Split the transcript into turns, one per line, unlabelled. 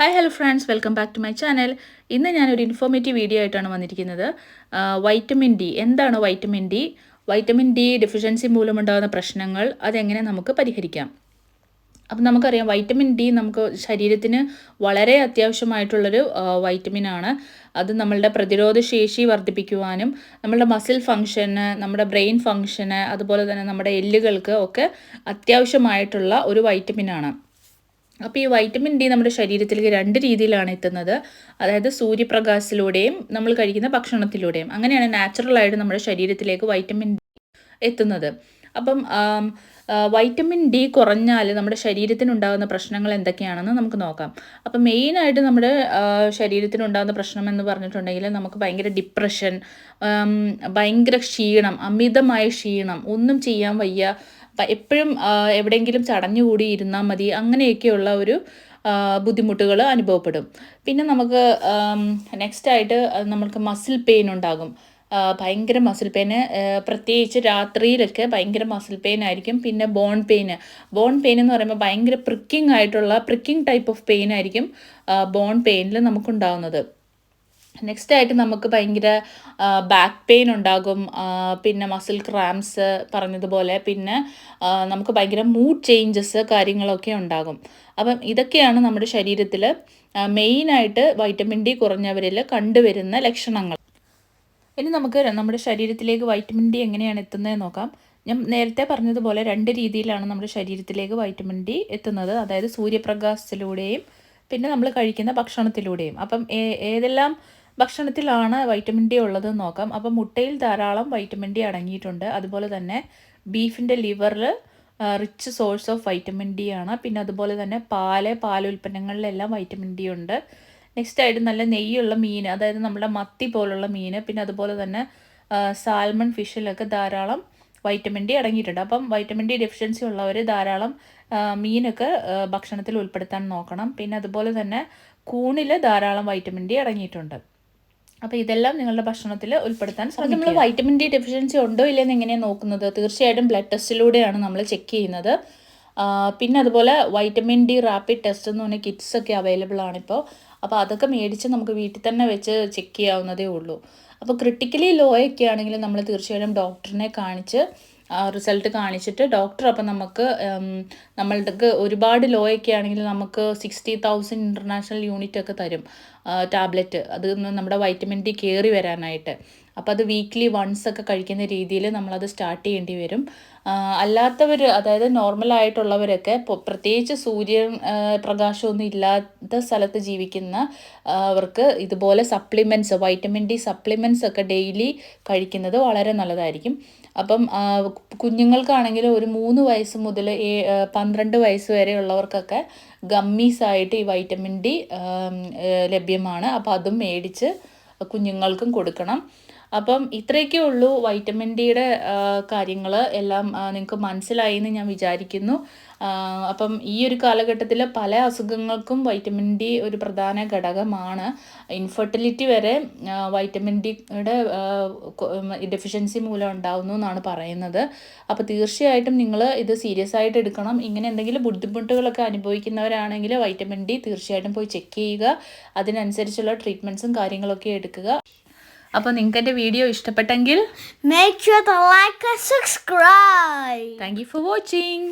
Hi hello friends welcome back to my channel ഇന്ന് ഞാനൊരു informative video ആയിട്ടാണ് വന്നിരിക്കുന്നത്. വൈറ്റമിൻ ഡി എന്താണ് vitamin D vitamin D deficiency മൂലമുണ്ടാകുന്ന പ്രശ്നങ്ങൾ അതെങ്ങനെ നമുക്ക് പരിഹരിക്കാം? അപ്പം നമുക്കറിയാം വൈറ്റമിൻ ഡി നമുക്ക് ശരീരത്തിന് വളരെ അത്യാവശ്യമായിട്ടുള്ളൊരു വൈറ്റമിൻ ആണ്. അത് നമ്മളുടെ പ്രതിരോധ ശേഷി വർദ്ധിപ്പിക്കുവാനും നമ്മളുടെ മസിൽ ഫങ്ഷന് നമ്മുടെ ബ്രെയിൻ ഫങ്ഷന് അതുപോലെ തന്നെ നമ്മുടെ എല്ലുകൾക്ക് ഒക്കെ അത്യാവശ്യമായിട്ടുള്ള ഒരു വൈറ്റമിൻ ആണ്. അപ്പോൾ ഈ വൈറ്റമിൻ ഡി നമ്മുടെ ശരീരത്തിലേക്ക് രണ്ട് രീതിയിലാണ് എത്തുന്നത്. അതായത് സൂര്യപ്രകാശത്തിലൂടെയും നമ്മൾ കഴിക്കുന്ന ഭക്ഷണത്തിലൂടെയും. അങ്ങനെയാണ് നാച്ചുറലായിട്ട് നമ്മുടെ ശരീരത്തിലേക്ക് വൈറ്റമിൻ ഡി എത്തുന്നത്. അപ്പം വൈറ്റമിൻ ഡി കുറഞ്ഞാൽ നമ്മുടെ ശരീരത്തിനുണ്ടാകുന്ന പ്രശ്നങ്ങൾ എന്തൊക്കെയാണെന്ന് നമുക്ക് നോക്കാം. അപ്പം മെയിനായിട്ട് നമ്മുടെ ശരീരത്തിനുണ്ടാകുന്ന പ്രശ്നം എന്ന് പറഞ്ഞിട്ടുണ്ടെങ്കിൽ നമുക്ക് ഭയങ്കര ഡിപ്രഷൻ ഭയങ്കര ക്ഷീണം അമിതമായ ക്ഷീണം ഒന്നും ചെയ്യാൻ വയ്യ എപ്പോഴും എവിടെയെങ്കിലും ചടഞ്ഞുകൂടി ഇരുന്നാൽ മതി. അങ്ങനെയൊക്കെയുള്ള ഒരു ബുദ്ധിമുട്ടുകൾ അനുഭവപ്പെടും. പിന്നെ നമുക്ക് നെക്സ്റ്റ് ആയിട്ട് നമുക്ക് മസിൽ പെയിൻ ഉണ്ടാകും. ഭയങ്കര മസിൽ പെയിന് പ്രത്യേകിച്ച് രാത്രിയിലൊക്കെ ഭയങ്കര മസിൽ പെയിൻ ആയിരിക്കും. പിന്നെ ബോൺ പെയിൻ ബോൺ പെയിൻ എന്ന് പറയുമ്പോൾ ഭയങ്കര പ്രിക്കിംഗ് ആയിട്ടുള്ള പ്രിക്കിംഗ് ടൈപ്പ് ഓഫ് പെയിൻ ആയിരിക്കും ബോൺ പെയിനിൽ നമുക്കുണ്ടാകുന്നത് നെക്സ്റ്റ് ആയിട്ട് നമുക്ക് ഭയങ്കര ബാക്ക് പെയിൻ ഉണ്ടാകും. പിന്നെ മസിൽ ക്രാംസ് പറഞ്ഞതുപോലെ. പിന്നെ നമുക്ക് ഭയങ്കര മൂഡ് ചേഞ്ചസ് കാര്യങ്ങളൊക്കെ ഉണ്ടാകും. അപ്പം ഇതൊക്കെയാണ് നമ്മുടെ ശരീരത്തിൽ മെയിനായിട്ട് വൈറ്റമിൻ ഡി കുറഞ്ഞവരിൽ കണ്ടുവരുന്ന ലക്ഷണങ്ങൾ. ഇനി നമുക്ക് നമ്മുടെ ശരീരത്തിലേക്ക് വൈറ്റമിൻ ഡി എങ്ങനെയാണ് എത്തുന്നത് നോക്കാം. ഞാൻ നേരത്തെ പറഞ്ഞതുപോലെ രണ്ട് രീതിയിലാണ് നമ്മുടെ ശരീരത്തിലേക്ക് വൈറ്റമിൻ ഡി എത്തുന്നത്. അതായത് സൂര്യപ്രകാശത്തിലൂടെയും പിന്നെ നമ്മൾ കഴിക്കുന്ന ഭക്ഷണത്തിലൂടെയും. അപ്പം ഏതെല്ലാം ഭക്ഷണത്തിലാണ് വൈറ്റമിൻ ഡി ഉള്ളത് നോക്കാം. അപ്പം മുട്ടയിൽ ധാരാളം വൈറ്റമിൻ ഡി അടങ്ങിയിട്ടുണ്ട്. അതുപോലെ തന്നെ ബീഫിന്റെ ലിവറിൽ rich source of vitamin D ആണ്. പിന്നെ അതുപോലെ തന്നെ പാൽ പാൽ ഉൽപ്പന്നങ്ങളിലെല്ലാം വൈറ്റമിൻ ഡി ഉണ്ട്. നെക്സ്റ്റ് ആയിട്ട് നല്ല നെയ്യുള്ള മീൻ അതായത് നമ്മുടെ മത്തി പോലുള്ള മീൻ പിന്നെ അതുപോലെ തന്നെ സാൽമൺ ഫിഷിലൊക്കെ ധാരാളം വൈറ്റമിൻ ഡി അടങ്ങിയിട്ടുണ്ട്. അപ്പം വൈറ്റമിൻ ഡി ഡെഫിഷ്യൻസി ഉള്ളവർ ധാരാളം മീനൊക്കെ ഭക്ഷണത്തിൽ ഉൾപ്പെടുത്താൻ നോക്കണം. പിന്നെ അതുപോലെ തന്നെ കൂണിൽ ധാരാളം വൈറ്റമിൻ ഡി അടങ്ങിയിട്ടുണ്ട്. അപ്പോൾ ഇതെല്ലാം നിങ്ങളുടെ ഭക്ഷണത്തിൽ ഉൾപ്പെടുത്താൻ സാധിക്കും നമ്മൾ വൈറ്റമിൻ ഡി ഡെഫിഷ്യൻസി ഉണ്ടോ ഇല്ലെന്ന് എങ്ങനെയാണ് നോക്കുന്നത്? തീർച്ചയായിട്ടും ബ്ലഡ് ടെസ്റ്റിലൂടെയാണ് നമ്മൾ ചെക്ക് ചെയ്യുന്നത്. പിന്നെ അതുപോലെ വൈറ്റമിൻ ഡി റാപ്പിഡ് ടെസ്റ്റ് എന്ന് പറഞ്ഞ കിറ്റ്സ് ഒക്കെ അവൈലബിൾ ആണിപ്പോൾ അപ്പോൾ അതൊക്കെ മേടിച്ച് നമുക്ക് വീട്ടിൽ തന്നെ വെച്ച് ചെക്ക് ചെയ്യാവുന്നതേ ഉള്ളൂ. അപ്പോൾ ക്രിട്ടിക്കലി ലോ ഒക്കെ ആണെങ്കിൽ നമ്മൾ തീർച്ചയായിട്ടും ഡോക്ടറിനെ കാണിച്ച് റിസൾട്ട് കാണിച്ചിട്ട് ഡോക്ടർ അപ്പം നമുക്ക് നമ്മളുടെ ഒരുപാട് ലോ ഒക്കെ ആണെങ്കിൽ നമുക്ക് സിക്സ്റ്റി തൗസൻഡ് ഇന്റർനാഷണൽ യൂണിറ്റ് ഒക്കെ തരും ടാബ്ലറ്റ് അത് നമ്മുടെ വൈറ്റമിൻ ഡി കയറി വരാനായിട്ട്. അപ്പോൾ അത് വീക്ക്ലി വൺസ് ഒക്കെ കഴിക്കുന്ന രീതിയിൽ നമ്മളത് സ്റ്റാർട്ട് ചെയ്യേണ്ടി വരും. അല്ലാത്തവർ അതായത് നോർമലായിട്ടുള്ളവരൊക്കെ പ്രത്യേകിച്ച് സൂര്യൻ പ്രകാശമൊന്നും ഇല്ലാത്ത സ്ഥലത്ത് ജീവിക്കുന്ന അവർക്ക് ഇതുപോലെ സപ്ലിമെന്റ്സ് വൈറ്റമിൻ ഡി സപ്ലിമെന്റ്സ് ഒക്കെ ഡെയിലി കഴിക്കുന്നത് വളരെ നല്ലതായിരിക്കും. അപ്പം കുഞ്ഞുങ്ങൾക്കാണെങ്കിൽ ഒരു മൂന്ന് വയസ്സ് മുതൽ പന്ത്രണ്ട് വയസ്സ് വരെ ഉള്ളവർക്കൊക്കെ ഗമ്മീസ് ആയിട്ട് ഈ വൈറ്റമിൻ ഡി ലഭ്യമാണ്. അപ്പോൾ അതും മേടിച്ച് കുഞ്ഞുങ്ങൾക്കും കൊടുക്കണം. അപ്പം ഇത്രയൊക്കെ ഉള്ളൂ വൈറ്റമിൻ ഡിയുടെ കാര്യങ്ങൾ എല്ലാം നിങ്ങൾക്ക് മനസ്സിലായി എന്ന് ഞാൻ വിചാരിക്കുന്നു. അപ്പം ഈ ഒരു കാലഘട്ടത്തിൽ പല അസുഖങ്ങൾക്കും വൈറ്റമിൻ ഡി ഒരു പ്രധാന ഘടകമാണ്. ഇൻഫെർട്ടിലിറ്റി വരെ വൈറ്റമിൻ ഡിയുടെ ഡെഫിഷ്യൻസി മൂലം ഉണ്ടാകുന്നു എന്നാണ് പറയുന്നത്. അപ്പോൾ തീർച്ചയായിട്ടും നിങ്ങൾ ഇത് സീരിയസ് ആയിട്ട് എടുക്കണം. ഇങ്ങനെ എന്തെങ്കിലും ബുദ്ധിമുട്ടുകളൊക്കെ അനുഭവിക്കുന്നവരാണെങ്കിൽ വൈറ്റമിൻ ഡി തീർച്ചയായിട്ടും പോയി ചെക്ക് ചെയ്യുക. അതിനനുസരിച്ചുള്ള ട്രീറ്റ്മെന്റ്സും കാര്യങ്ങളൊക്കെ എടുക്കുക. അപ്പോൾ നിങ്ങൾക്ക് എന്റെ വീഡിയോ ഇഷ്ടപ്പെട്ടെങ്കിൽ
make you like subscribe
thank you for watching